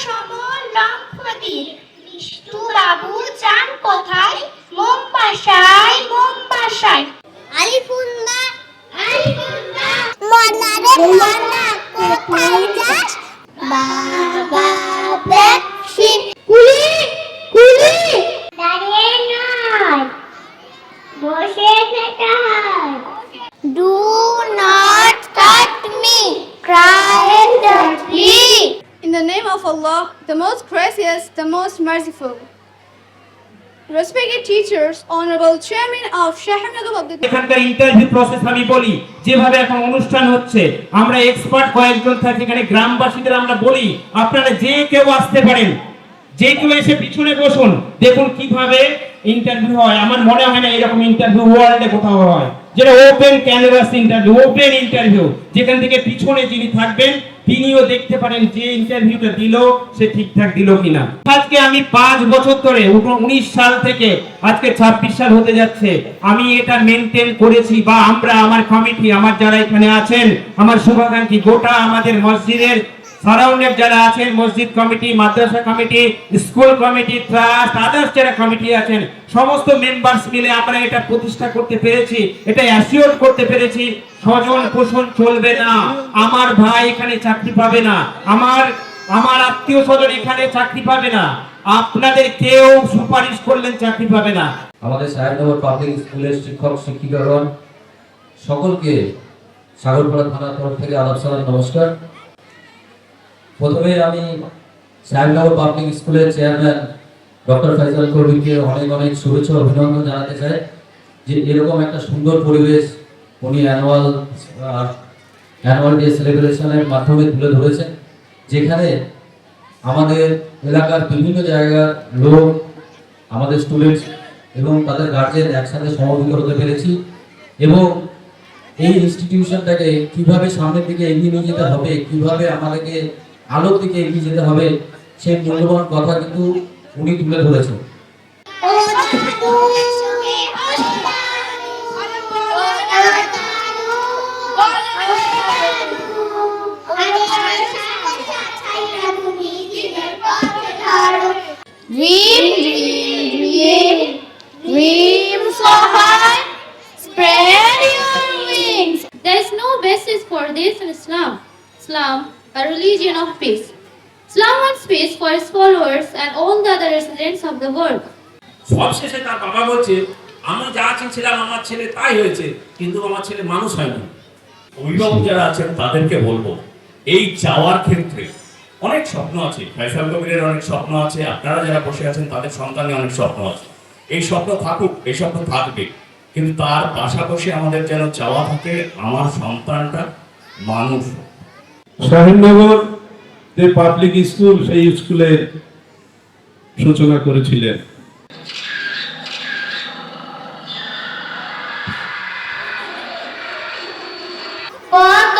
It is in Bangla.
সম লম্ফদির বিষ্টু বাবু চান কোথায়? Allah, the most gracious, the most merciful. Respected teachers, Honorable Chairman of the এখানকার ইন্টারভিউ প্রসেস আমি বলি যেভাবে এখন অনুষ্ঠান হচ্ছে আমরা এক্সপার্ট কয়েকজন এখানে গ্রামবাসীদের আমরা বলি আপনারা যে কেউ আসতে পারেন যে কেউ এসে পিছনে বসুন দেখুন কীভাবে ইন্টারভিউ হয়। আমার মনে হয় না এরকম ইন্টারভিউ ওয়ার্ল্ডে কোথাও হয়। যেটা open canvas interview open interview যেখান থেকে পিছনে যিনি থাকবেন তিনিও দেখতে পারেন যে ইন্টারভিউটা দিল, সে ঠিকঠাক দিল কিনা। আজকে আমি পাঁচ বছর ধরে উনিশ সাল থেকে আজকে ছাব্বিশ সাল হতে যাচ্ছে। আমি এটা মেনটেন করেছি বা আমরা, আমার কমিটি আমার যারা এখানে আছেন, আমার শুভাকাঙ্ক্ষী, গোটা আমাদের মসজিদের সারাউন্ডের যারা আছেন, মসজিদ কমিটি, মাদ্রাসা committee, school committee, trust others যারা কমিটি আছেন, সমস্ত মেম্বার্স মিলে আমরা এটা প্রতিষ্ঠা করতে পেরেছি এটা অ্যাসিওর করতে পেরেছি, স্বজন পোষণ চলবে না, আমার ভাই এখানে চাকরি পাবে না, আমার আমার আত্মীয় স্বজন এখানে চাকরি পাবে না, আপনাদের কেউ সুপারিশ করলেন চাকরি পাবে না। আমাদের সাহেবনগর পাবলিক স্কুলের শিক্ষক, শিক্ষিকাগণ, সকলকে সাগরপাড়া থানার তরফ থেকে আলাপ নমস্কার। প্রথমে আমি সাহেবনগর পাবলিক স্কুলের চেয়ারম্যান ডক্টর ফাইজাল কবিরকে অনেক অনেক শুভেচ্ছা অভিনন্দন জানাতে চাই যে এরকম একটা সুন্দর পরিবেশ উনি অ্যানুয়াল অ্যানুয়াল ডে সেলিব্রেশনের মাধ্যমে তুলে ধরেছেন, যেখানে আমাদের এলাকার বিভিন্ন জায়গার লোক, আমাদের স্টুডেন্টস এবং তাদের গার্জেন একসাথে সমবেত হতে পেরেছি এবং এই ইনস্টিটিউশনটাকে কীভাবে সামনের দিকে এগিয়ে নিয়ে যেতে হবে, কীভাবে আমাদেরকে আলোর দিকে এগিয়ে যেতে হবে সেই মূল্যবান কথা কিন্তু উনি তুলে ধরেছেন Dream, dream, dream, dream so high, spread your wings. There is no basis for this in Islam. Islam, a religion of peace. Islam wants peace for its followers and all the other residents of the world. সবশেষে তার বাবা বলছে, আমি যা চেয়েছিলাম আমার ছেলে তাই হয়েছে, কিন্তু আমার ছেলে মানুষ হয়নি। অভিভাবক যারা আছেন, তাদেরকে বলব, এই চাওয়ার ক্ষেত্রে অনেক স্বপ্ন আছে। ফয়সাল কবিরের অনেক স্বপ্ন আছে। আপনারা যারা বসে আছেন, তাদের সন্তানের অনেক স্বপ্ন আছে। এই স্বপ্ন থাকুক, এই স্বপ্ন থাকবে। কিন্তু তার পাশাপাশি আমাদের যেন চাওয়া থাকে, আমার সন্তানটা মানুষ শাহিনগর যে পাবলিক স্কুল সেই স্কুলের সূচনা করেছিলেন। Oh,